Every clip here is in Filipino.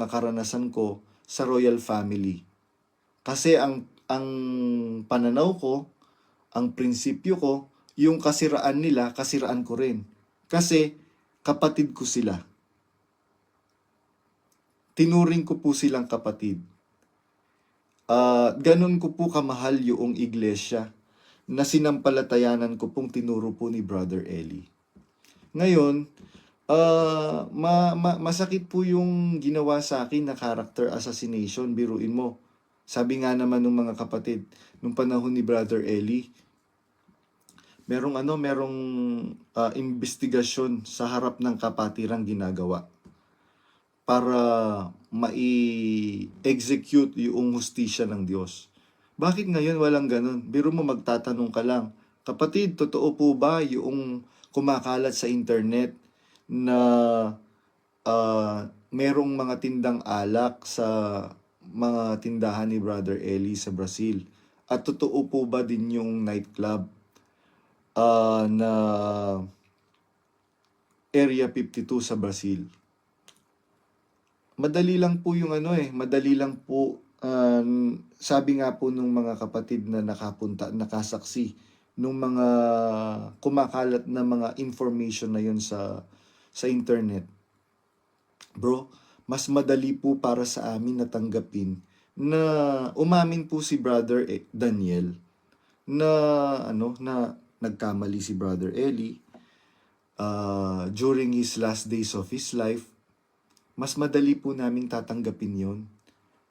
mga karanasan ko sa royal family. Kasi ang ang pananaw ko, ang prinsipyo ko, yung kasiraan nila, kasiraan ko rin. Kasi kapatid ko sila. Tinuring ko po silang kapatid. Ah, ganun ko po kamahal yung iglesia na sinampalatayanan ko pong tinuro po ni Brother Eli. Ngayon, ah, ma- ma- masakit po yung ginawa sa akin na character assassination, biruin mo. Sabi nga naman ng mga kapatid, nung panahon ni Brother Eli, merong ano, merong ah, investigasyon sa harap ng kapatirang ginagawa para mai-execute yung hustisya ng Diyos. Bakit ngayon walang ganun? Biro mo magtatanong ka lang, kapatid, totoo po ba yung kumakalat sa internet na ah, merong mga tindang alak sa mga tindahan ni Brother Eli sa Brazil? At totoo po ba din yung nightclub ah, na Area 52 sa Brazil? Madali lang po yung ano eh, madali lang po um, sabi nga po nung mga kapatid na nakapunta, nakasaksi nung mga kumakalat na mga information na yun sa sa internet. Bro, mas madali po para sa amin natanggapin na umamin po si Brother E- Daniel na ano na nagkamali si Brother Eli uh, during his last days of his life mas madali po namin tatanggapin yon.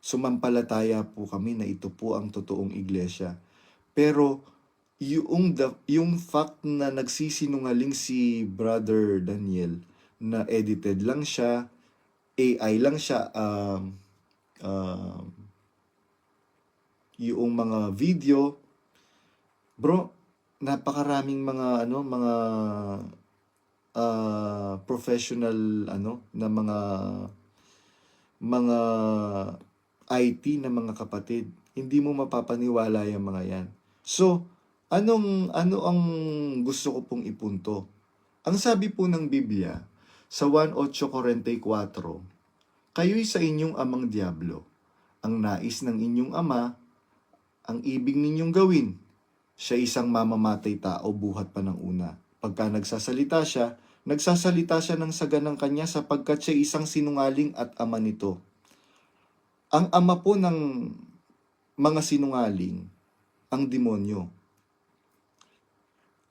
Sumampalataya po kami na ito po ang totoong iglesia. Pero yung, the, yung fact na nagsisinungaling si Brother Daniel na edited lang siya, AI lang siya, um, um, yung mga video, bro, napakaraming mga ano, mga ah, professional ano na mga mga IT na mga kapatid. Hindi mo mapapaniwala yung mga yan. So, anong ano ang gusto ko pong ipunto? Ang sabi po ng Biblia sa 1.8.44, Kayo'y sa inyong amang diablo. Ang nais ng inyong ama, ang ibig ninyong gawin. Siya isang mamamatay tao buhat pa ng una. Pagka nagsasalita siya, nagsasalita siya ng saganang kanya sapagkat siya isang sinungaling at ama nito. Ang ama po ng mga sinungaling, ang demonyo.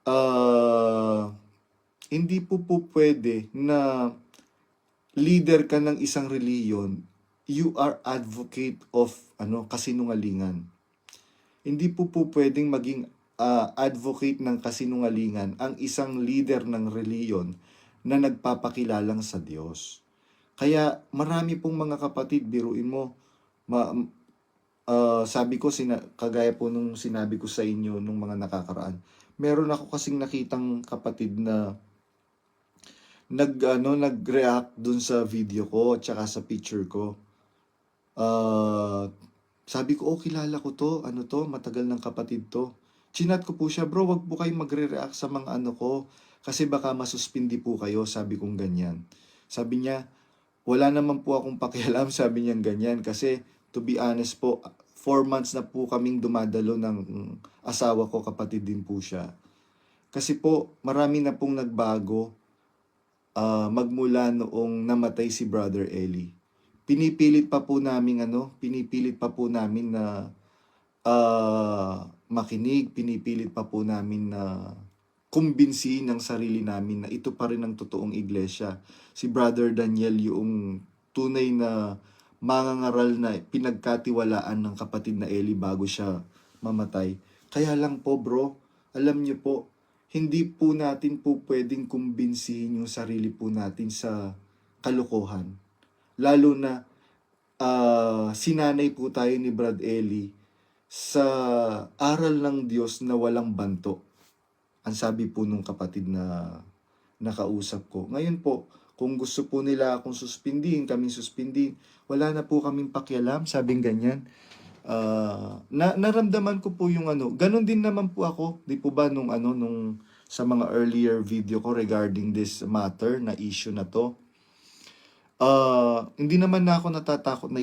Ah, hindi po po pwede na leader ka ng isang reliyon, you are advocate of ano kasinungalingan. Hindi po po pwedeng maging ah, advocate ng kasinungalingan ang isang leader ng reliyon na nagpapakilalang sa Diyos. Kaya marami pong mga kapatid, biruin mo, ma, ah, sabi ko, sina, kagaya po nung sinabi ko sa inyo nung mga nakakaraan, meron ako kasing nakitang kapatid na nag ano nag-react dun sa video ko at saka sa picture ko. Ah, sabi ko, oh, kilala ko to. Ano to? Matagal ng kapatid to. Chinat ko po siya, bro, wag po kayong magre-react sa mga ano ko. Kasi baka masuspindi po kayo, sabi kong ganyan. Sabi niya, wala naman po akong pakialam, sabi niya ganyan. Kasi, to be honest po, four months na po kaming dumadalo ng asawa ko, kapatid din po siya. Kasi po, marami na pong nagbago ah, magmula noong namatay si Brother Eli. Pinipilit pa po namin ano, pinipilit pa po namin na ah, makinig, pinipilit pa po namin na kumbinsihin ng sarili namin na ito pa rin ang totoong iglesia. Si Brother Daniel yung tunay na mangangaral na pinagkatiwalaan ng kapatid na Eli bago siya mamatay. Kaya lang po bro, alam niyo po, hindi po natin po pwedeng kumbinsihin yung sarili po natin sa kalokohan. Lalo na ah, sinanay po tayo ni Brad Eli sa aral ng Diyos na walang banto. Ang sabi po nung kapatid na nakausap ko. Ngayon po, kung gusto po nila akong suspindihin, kaming suspindihin, wala na po kaming pakialam, sabing ganyan. Ah, na naramdaman ko po yung ano, ganun din naman po ako, di po ba nung ano nung sa mga earlier video ko regarding this matter na issue na to. Ah, hindi naman na ako natatakot na